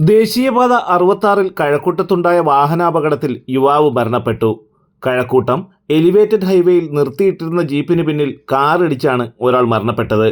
ദേശീയപാത അറുപത്താറിൽ കഴക്കൂട്ടത്തുണ്ടായ വാഹനാപകടത്തിൽ യുവാവ് മരണപ്പെട്ടു. കഴക്കൂട്ടം എലിവേറ്റഡ് ഹൈവേയിൽ നിർത്തിയിട്ടിരുന്ന ജീപ്പിന് പിന്നിൽ കാറിടിച്ചാണ് ഒരാൾ മരണപ്പെട്ടത്.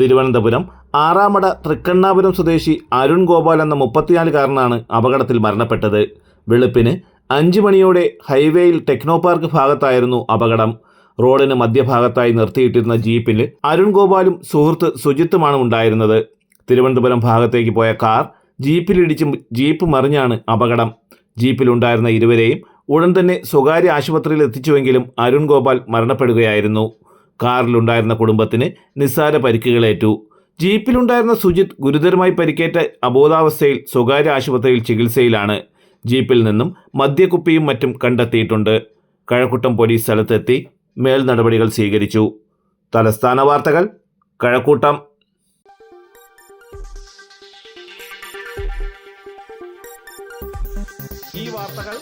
തിരുവനന്തപുരം ആറാമട തൃക്കണ്ണാപുരം സ്വദേശി അരുൺ ഗോപാൽ എന്ന മുപ്പത്തിനാലുകാരനാണ് അപകടത്തിൽ മരണപ്പെട്ടത്. വെളുപ്പിന് അഞ്ച് മണിയോടെ ഹൈവേയിൽ ടെക്നോ പാർക്ക് ഭാഗത്തായിരുന്നു അപകടം. റോഡിന് മധ്യഭാഗത്തായി നിർത്തിയിട്ടിരുന്ന ജീപ്പിൽ അരുൺ ഗോപാലും സുഹൃത്ത് സുജിത്തുമാണ് ഉണ്ടായിരുന്നത്. തിരുവനന്തപുരം ഭാഗത്തേക്ക് പോയ കാർ ജീപ്പിലിടിച്ച് ജീപ്പ് മറിഞ്ഞാണ് അപകടം. ജീപ്പിലുണ്ടായിരുന്ന ഇരുവരെയും ഉടൻ തന്നെ സ്വകാര്യ ആശുപത്രിയിൽ എത്തിച്ചുവെങ്കിലും അരുൺ ഗോപാൽ മരണപ്പെടുകയായിരുന്നു. കാറിലുണ്ടായിരുന്ന കുടുംബത്തിന് നിസ്സാര പരിക്കുകളേറ്റു ജീപ്പിലുണ്ടായിരുന്ന സുജിത് ഗുരുതരമായി പരിക്കേറ്റ അബോധാവസ്ഥയിൽ സ്വകാര്യ ആശുപത്രിയിൽ ചികിത്സയിലാണ്. ജീപ്പിൽ നിന്നും മദ്യക്കുപ്പിയും മറ്റും കണ്ടെത്തിയിട്ടുണ്ട്. കഴക്കൂട്ടം പോലീസ് സ്ഥലത്തെത്തി മേൽ നടപടികൾ സ്വീകരിച്ചു. തലസ്ഥാന വാർത്തകൾ കഴക്കൂട്ടം. ഈ വാർത്തകൾ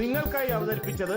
നിങ്ങൾക്കായി അവതരിപ്പിച്ചത്